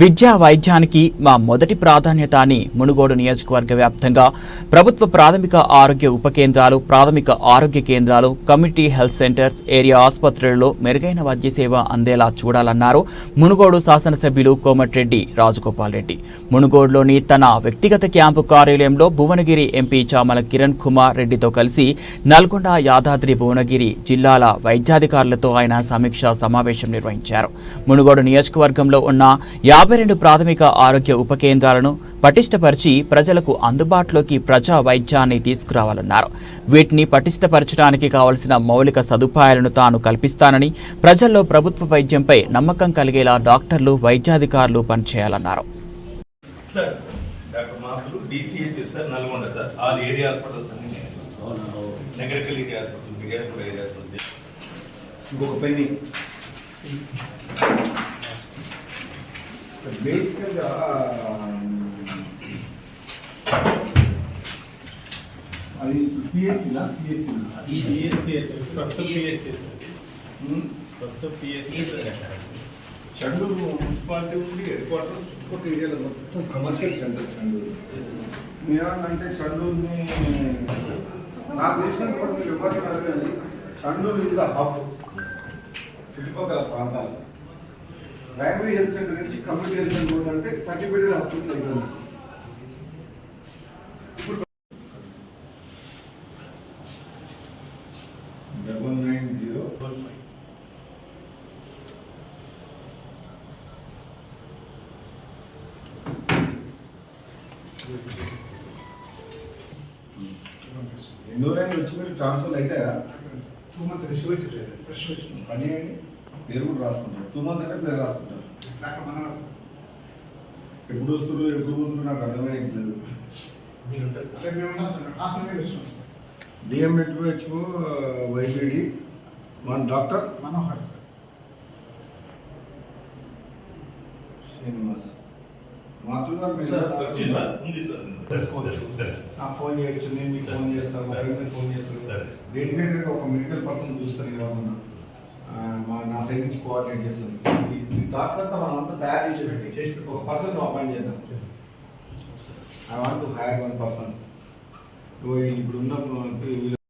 విద్యా వైద్యానికి మా మొదటి ప్రాధాన్యత అని మునుగోడు నియోజకవర్గ వ్యాప్తంగా ప్రభుత్వ ప్రాథమిక ఆరోగ్య ఉప కేంద్రాలు ప్రాథమిక ఆరోగ్య కేంద్రాలు కమ్యూనిటీ హెల్త్ సెంటర్స్ ఏరియా ఆసుపత్రులలో మెరుగైన వైద్య సేవ అందేలా చూడాలన్నారు మునుగోడు శాసనసభ్యులు కోమటిరెడ్డి రాజగోపాల్ రెడ్డి. మునుగోడులోని తన వ్యక్తిగత క్యాంపు కార్యాలయంలో భువనగిరి ఎంపీ చామల కిరణ్ కుమార్ రెడ్డితో కలిసి నల్గొండ యాదాద్రి భువనగిరి జిల్లాల వైద్యాధికారులతో ఆయన సమీక్షా సమావేశం నిర్వహించారు. మునుగోడు నియోజకవర్గంలో ఉన్న యాభై రెండు ప్రాథమిక ఆరోగ్య ఉప కేంద్రాలను పటిష్టపరిచి ప్రజలకు అందుబాటులోకి ప్రజా వైద్యాన్ని తీసుకురావాలన్నారు. వీటిని పటిష్టపరచడానికి కావలసిన మౌలిక సదుపాయాలను తాను కల్పిస్తానని ప్రజల్లో ప్రభుత్వ వైద్యంపై నమ్మకం కలిగేలా డాక్టర్లు వైద్యాధికారులు పనిచేయాలన్నారు. Sir doctor మాధులు DCH sir Nalgonda sir. All area hospitals అన్ని నెగరికల్ ఏరియా హాస్పిటల్ మిగాయపూర్ ఏరియా హాస్పిటల్. ఇంకొక పెన్ని. బేసికల్గా అది పిఎస్సీనా సిఎస్సీనా ప్రస్తుతం పిఎస్సి ప్రస్తుతం పిఎస్సి చండూరు మున్సిపాలిటీ ఉండి హెడ్ క్వార్టర్స్ చుట్టుపక్కల ఏరియాలో మొత్తం కమర్షియల్ సెంటర్ చండూరు. నేనంటే చండూరుని నాకు తెలిసినంత వరకు మీరు ఎవరిని అడగండి చండూరు ఇస్ ద హబ్ చుట్టుపక్కల ప్రాంతాలు. ప్రైమరీ హెల్త్ సెంటర్ నుంచి కమ్యూనిటీ హెల్త్ సెంటర్ అంటే థర్టీ బెడెడ్ హాస్పిటల్ అవుతుంది డబల్ నైన్ జీరో ఎన్నో రైలు వచ్చి మీరు ట్రాన్స్ఫర్ అవుతాయా? టూ మంత్స్ రిసీవ్ వచ్చేసారు ఫ్రెష్ వచ్చింది పని చేయండి పేరు కూడా రాసుకుంటారు టూ మంత్స్ అంటే పేరు రాసుకుంటారు. ఎప్పుడు వస్తారు ఎప్పుడు పోతున్నారు నాకు అర్థమైంది డిఎంహెచ్ఓ వైబిడి మన doctor Manohar sir. Srinivas. Phone చేయొచ్చు నేను మీకు ఫోన్ చేస్తాను ఫోన్ చేస్తాను సరే. డెడికేటెడ్గా ఒక మెడికల్ పర్సన్ చూస్తాను కాకుండా మా నా సైడ్ నుంచి కోఆర్డినేట్ చేస్తాను. ఈ- టాస్క్ అంతా మనం అంతా తయారు చేసి పెట్టి చేసి ఒక పర్సన్ అపాయింట్ చేద్దాం. I want to hire one person ఇప్పుడు ఉన్న